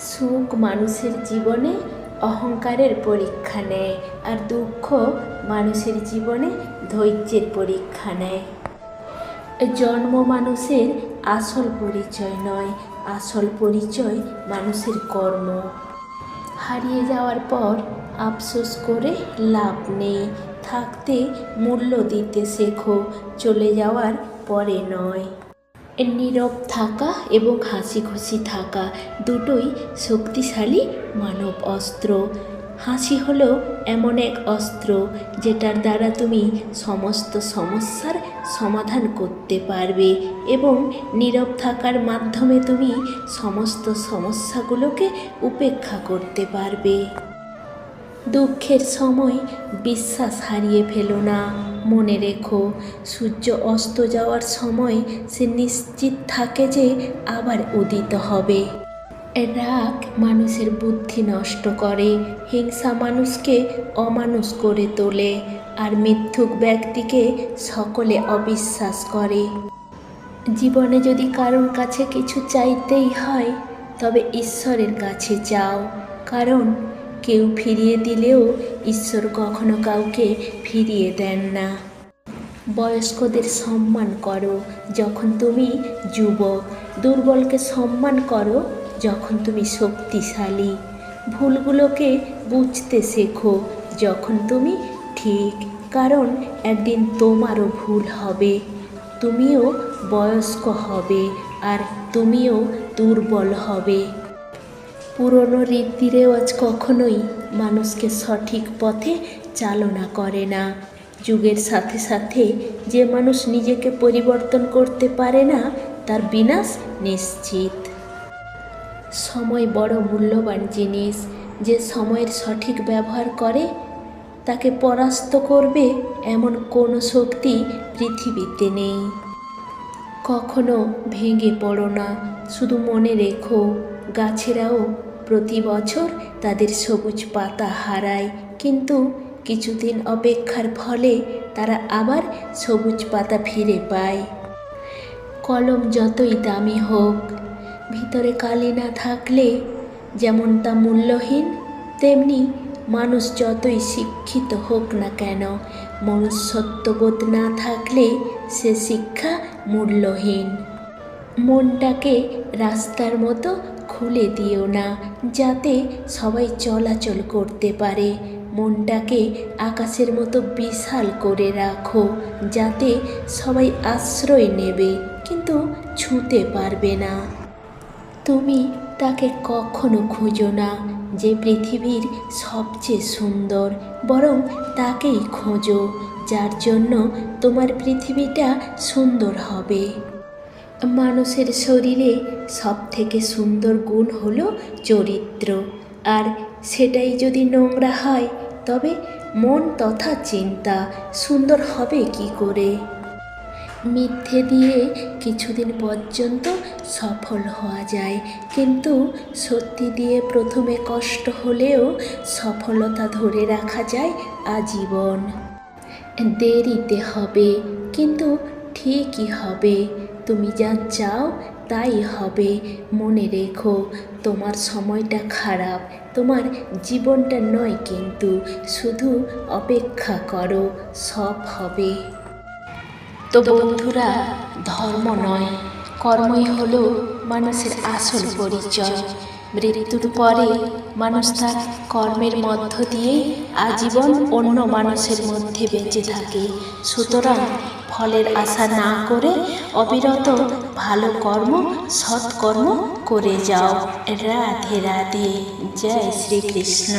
সুখ মানুষের জীবনে, অহংকারের পরীক্ষা নেয় আর দুঃখ মানুষের জীবনে, ধৈর্যের পরীক্ষা নেয়। জন্ম মানুষের আসল পরিচয় নয়, আসল পরিচয় মানুষের কর্ম। হারিয়ে যাওয়ার পর আফসোস করে লাভ নেই, থাকতে মূল্য দিতে শেখো, চলে যাওয়ার পরে নয়। নীরব থাকা এবং হাসি খুশি থাকা দুটোই শক্তিশালী মানব অস্ত্র। হাসি হলো এমন এক অস্ত্র যেটার দ্বারা তুমি সমস্ত সমস্যার সমাধান করতে পারবে এবং নীরব থাকার মাধ্যমে তুমি সমস্ত সমস্যাগুলোকে উপেক্ষা করতে পারবে। দুঃখের সময় বিশ্বাস হারিয়ে ফেলো না। মনে রেখো, সূর্য অস্ত যাওয়ার সময় সে নিশ্চিত থাকে যে আবার উদিত হবে। রাগ মানুষের বুদ্ধি নষ্ট করে, হিংসা মানুষকে অমানুষ করে তোলে আর মিথ্যুক ব্যক্তিকে সকলে অবিশ্বাস করে। জীবনে যদি কারোর কাছে কিছু চাইতেই হয়, তবে ঈশ্বরের কাছে যাও কারণ কেউ ফিরিয়ে দিলেও ঈশ্বর কখনো কাউকে ফিরিয়ে দেন না। বয়স্কদের সম্মান করো যখন তুমি যুবক। দুর্বলকে সম্মান করো যখন তুমি শক্তিশালী। ভুলগুলোকে বুঝতে শেখো যখন তুমি ঠিক, কারণ একদিন তোমারও ভুল হবে। তুমিও বয়স্ক হবে আর তুমিও দুর্বল হবে। পুরনো রেওয়াজ কখনোই মানুষকে সঠিক পথে চালনা করে না। যুগের সাথে সাথে যে মানুষ নিজেকে পরিবর্তন করতে পারে না, তার বিনাশ নিশ্চিত। সময় বড় মূল্যবান জিনিস, যে সময়ের সঠিক ব্যবহার করে, তাকে পরাস্ত করবে এমন কোনো শক্তি পৃথিবীতে নেই। কখনো ভেঙে পড়ো না, শুধু মনে রেখো, গাছেরাও প্রতি বছর তাদের সবুজ পাতা হারায়, কিন্তু কিছুদিন অপেক্ষার ফলে তারা আবার সবুজ পাতা ফিরে পায়। কলম যতই দামি হোক, ভিতরে কালি না থাকলে যেমন তা মূল্যহীন, তেমনি মানুষ যতই শিক্ষিত হোক না কেন মনুষ্যত্ববোধ না থাকলে সে শিক্ষা মূল্যহীন। মনটাকে রাস্তার মতো খুলে দিও না, যাতে সবাই চলাচল করতে পারে। মনটাকে আকাশের মতো বিশাল করে রাখো, যাতে সবাই আশ্রয় নেবে, কিন্তু ছুঁতে পারবে না। তুমি তাকে কখনো খুঁজো না যে পৃথিবীর সবচেয়ে সুন্দর, বরং তাকেই খোঁজো, যার জন্য তোমার পৃথিবীটা সুন্দর হবে। মানুষের শরীরে সব থেকে সুন্দর গুণ হলো চরিত্র। আর সেটাই যদি নোংরা হয়, তবে মন তথা চিন্তা সুন্দর হবে কি করে? মিথ্যে দিয়ে কিছুদিন পর্যন্ত সফল হওয়া যায়, কিন্তু সত্যি দিয়ে প্রথমে কষ্ট হলেও সফলতা ধরে রাখা যায় আজীবন। দেরিতে হবে, কিন্তু ঠিকই হবে। তুমি যা চাও তাই হবে। মনে রেখো, তোমার সময়টা খারাপ, তোমার জীবনটা নয় কিন্তু, শুধু অপেক্ষা করো, সব হবে। তো বন্ধুরা, ধর্ম নয়, কর্মই হলো মানুষের আসল পরিচয়। মৃত্যুর পরে মানুষ তার কর্মের মধ্য দিয়ে আজীবন অন্য মানুষের মধ্যে বেঁচে থাকে। সুতরাং ফলের আশা না করে অবিরত ভালো কর্ম সৎকর্ম করে যাও। রাধে রাধে। জয় শ্রীকৃষ্ণ।